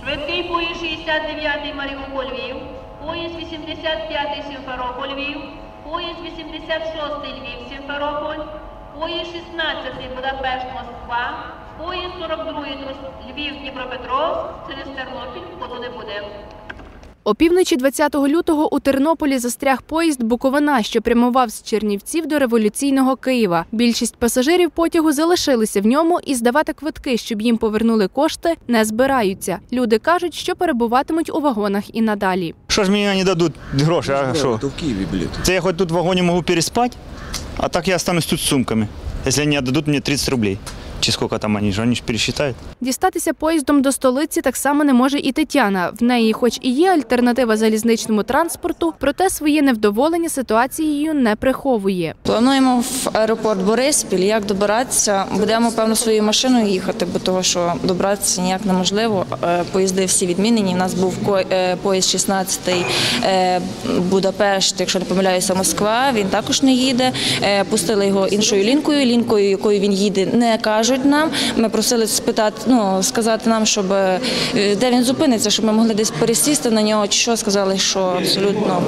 Швидкий поїзд 69-й Маріуполь Львів, поїзд 85-й Сімферополь Львів, поїзд 86-й Львів Сімферополь, поїзд 16-й Будапешт Москва, поїзд 42-й Львів Дніпропетровськ, через Тернопіль ходу не буде. Опівночі 20 лютого у Тернополі застряг поїзд Буковина, що прямував з Чернівців до революційного Києва. Більшість пасажирів потягу залишилися в ньому і здавати квитки, щоб їм повернули кошти, не збираються. Люди кажуть, що перебуватимуть у вагонах і надалі. Що ж мені не дадуть гроші, а що? То в Києві білет. Це я хоч тут в вагоні можу переспати, а так я останусь тут з сумками. Якщо вони дадуть мені 30 рублей. Чи скільки там вони ж, вони ж пересчитають. Дістатися поїздом до столиці так само не може і Тетяна. В неї, хоч і є альтернатива залізничному транспорту, проте своє невдоволення ситуацією не приховує. Плануємо в аеропорт Бориспіль. Як добиратися? Будемо певно своєю машиною їхати, бо того, що добратися ніяк неможливо. Е, Поїзди всі відмінені. У нас був ко- е, поїзд 16 е, Будапешт, якщо не помиляюся, Москва. Він також не їде. Пустили його іншою лінкою. Лінкою, якою він їде, не кажуть нам. Ми просили спитати, ну сказати нам, щоб е, де він зупиниться, щоб ми могли десь пересісти на нього. Чи що сказали, що абсолютно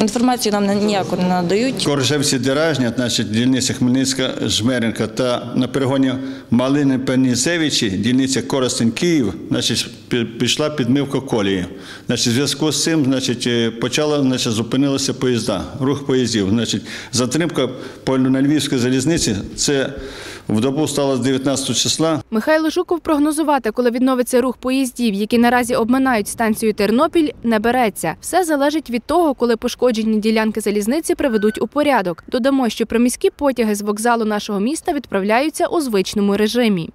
інформацію нам ніяку не надають. Коржевці Деражня, значить, дільниця Хмельницька, Жмеренка та на перегоні Малини Пенісевичі, дільниця Коростень Київ, значить, пішла підмивка колії. Значить, в зв'язку з цим, значить, е, почала, значить, зупинилися поїзда, рух поїздів. Значить, затримка на Львівській залізниці, це в добу стало з 19 числа. Михайло Жуков прогнозувати, коли відновиться рух поїздів, які наразі обминають станцію Тернопіль, не береться. Все залежить від того, коли пошкоджені ділянки залізниці приведуть у порядок. Додамо, що приміські потяги з вокзалу нашого міста відправляються у звичному режимі.